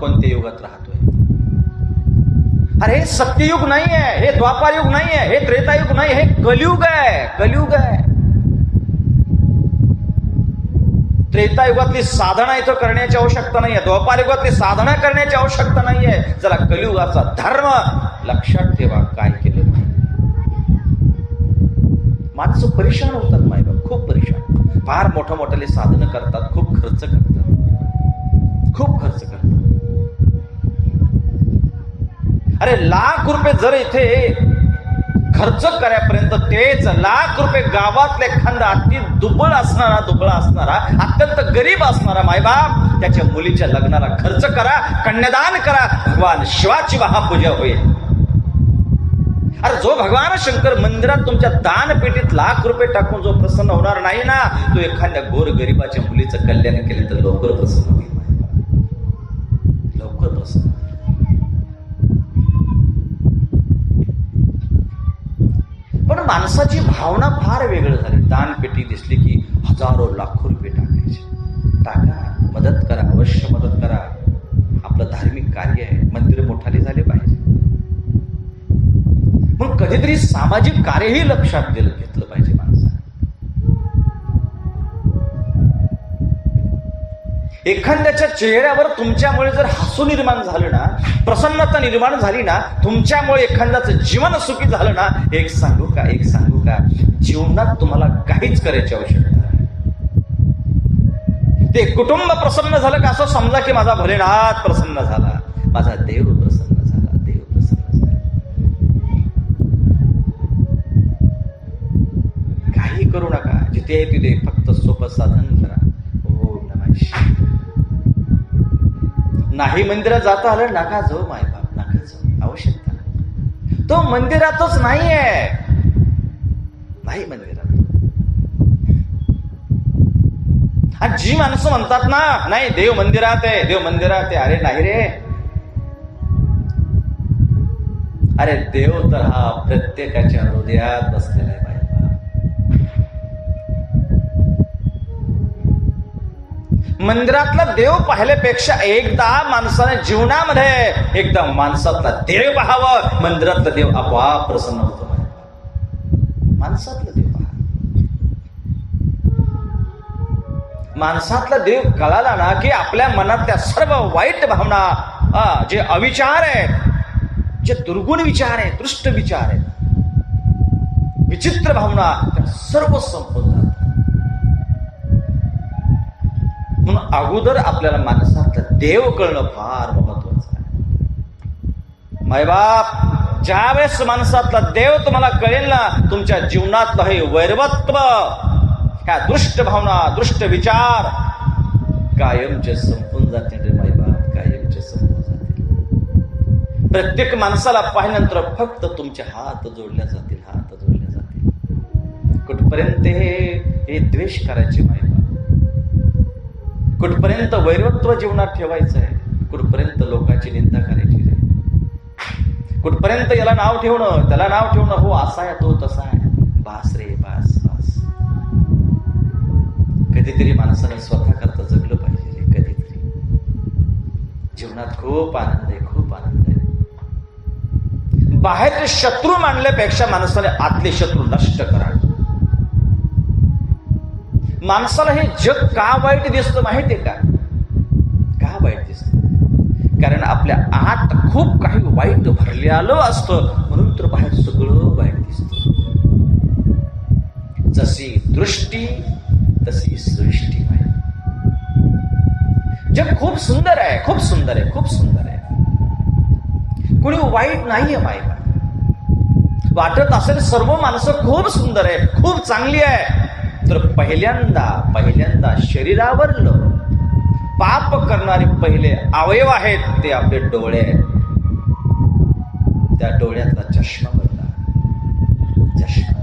कोणत्या युगात राहतोय? अरे हे सत्ययुग नाही आहे हे द्वापार युग नाही आहे हे त्रेतायुग नाही हे कलियुग आहे कलियुग आहे. त्रेतायुगातली साधना इथं करण्याची आवश्यकता नाहीये द्वापार युगातली साधना करण्याची आवश्यकता नाहीये. जरा कलियुगाचा धर्म लक्षात ठेवा काय केलं नाही. माणसं परेशान होतात मायबाप खूप परेशान. फार मोठं मोठ्याले साधनं करतात खूप खर्च करतात. खूप खर्च करतात. अरे लाख रुपये जर इथे खर्च करायपर्यंत तेच लाख रुपये गावातल्या एखादा अति दुबळ असणारा दुबळा असणारा अत्यंत गरीब असणारा मायबाप त्याच्या मुलीच्या लग्नाला खर्च करा कन्यादान करा भगवान शिवाची महापूजा होईल. अरे जो भगवान शंकर मंदिरात तुमच्या दानपेटीत लाख रुपये टाकून जो प्रसन्न होणार नाही ना तो एखाद्या गोर गरीबाच्या मुलीचं कल्याण केलं तर लवकर प्रसन्न होईल. लवकर प्रसन्न होईल. पण माणसाची भावना फार वेगळं झाली. दानपेटी दिसली की हजारो लाखो रुपये टाकायचे. टाका मदत करा अवश्य मदत करा. आपलं धार्मिक कार्य आहे. मंदिर मोठाले झाले पाहिजे. मग कधीतरी सामाजिक कार्यही लक्षात दिलं एखाद्याच्या चेहऱ्यावर तुमच्यामुळे जर हसू निर्माण झालं ना प्रसन्नता निर्माण झाली ना तुमच्यामुळे एखाद्याचं जीवन सुखी झालं ना एक सांगू का एक सांगू का? जीवनात तुम्हाला काहीच करायची आवश्यकता नाही. ते कुटुंब प्रसन्न झालं का असं समजा की माझा भलेनाथ प्रसन्न झाला माझा देव प्रसन्न झाला देव प्रसन्न झाला. काही करू नका जिथे आहे तिथे फक्त सोपं साधन करा. ओम नमः शिवाय. नाही मंदिरात जाता आलं नका जाऊ मायबाप नका जाऊ. आवश्यकता नाही. तो मंदिरातच नाहीये. नाही मंदिरात. आणि जी माणसं म्हणतात ना नाही देव मंदिरात आहे देव मंदिरात आहे. अरे नाही रे. अरे देव तर हा प्रत्येकाच्या हृदयात बसलेला आहे. मंदिरातला देव पाहिल्यापेक्षा एकदा माणसाने जीवनामध्ये एकदा माणसातला देव पाहावं. मंदिरातला देव आपोआप प्रसन्न होतो. माणसातला देव पहा. माणसातला देव कळाला ना की आपल्या मनातल्या सर्व वाईट भावना जे अविचार आहेत जे दुर्गुण विचार आहेत दृष्ट विचार आहेत विचित्र भावना त्या सर्व संपवतात जातात म्हणून अगोदर आपल्याला माणसातला देव कळणं फार महत्वाचं आहे. मायबाप ज्यावेळेस माणसातला देव तुम्हाला कळेल ना तुमच्या जीवनातलं हे वैरवत्व. ह्या दृष्ट भावना दृष्ट विचार. कायमचे संपून जातील रे मायबाप कायमचे संपून जातील. प्रत्येक माणसाला पाहिल्यानंतर फक्त तुमचे हात जोडल्या जातील हात जोडल्या जातील. कुठपर्यंत हे द्वेष करायचे माहिती कुठपर्यंत वैरत्व जीवनात ठेवायचं आहे कुठपर्यंत लोकांची निंदा करायची आहे? कुठपर्यंत याला नाव ठेवणं त्याला नाव ठेवणं हो असा आहे तो तसा आहे. बास रे बास बास. कधीतरी माणसाने स्वतः करता जगलं पाहिजे रे कधीतरी. जीवनात खूप आनंद आहे खूप आनंद आहे. बाहेरचे शत्रू मानल्यापेक्षा माणसाने आतले शत्रू नष्ट करावे. माणसाला हे जग का वाईट दिसतं माहिती आहे का? का वाईट दिसतं? कारण आपल्या आत खूप काही वाईट भरलेलं असतं म्हणून तर बाहेर सगळं वाईट दिसत. जशी दृष्टी तशी सृष्टी आहे. जग खूप सुंदर आहे खूप सुंदर आहे खूप सुंदर आहे. कुणी वाईट नाहीये मायका. वाटत असेल सर्व माणसं खूप सुंदर आहे खूप चांगली आहे. तर पहिल्यांदा पहिल्यांदा शरीरावरलं पाप करणारे पहिले अवयव आहेत ते आपले डोळे आहेत. त्या डोळ्यातला चष्मा बदला. चष्मा.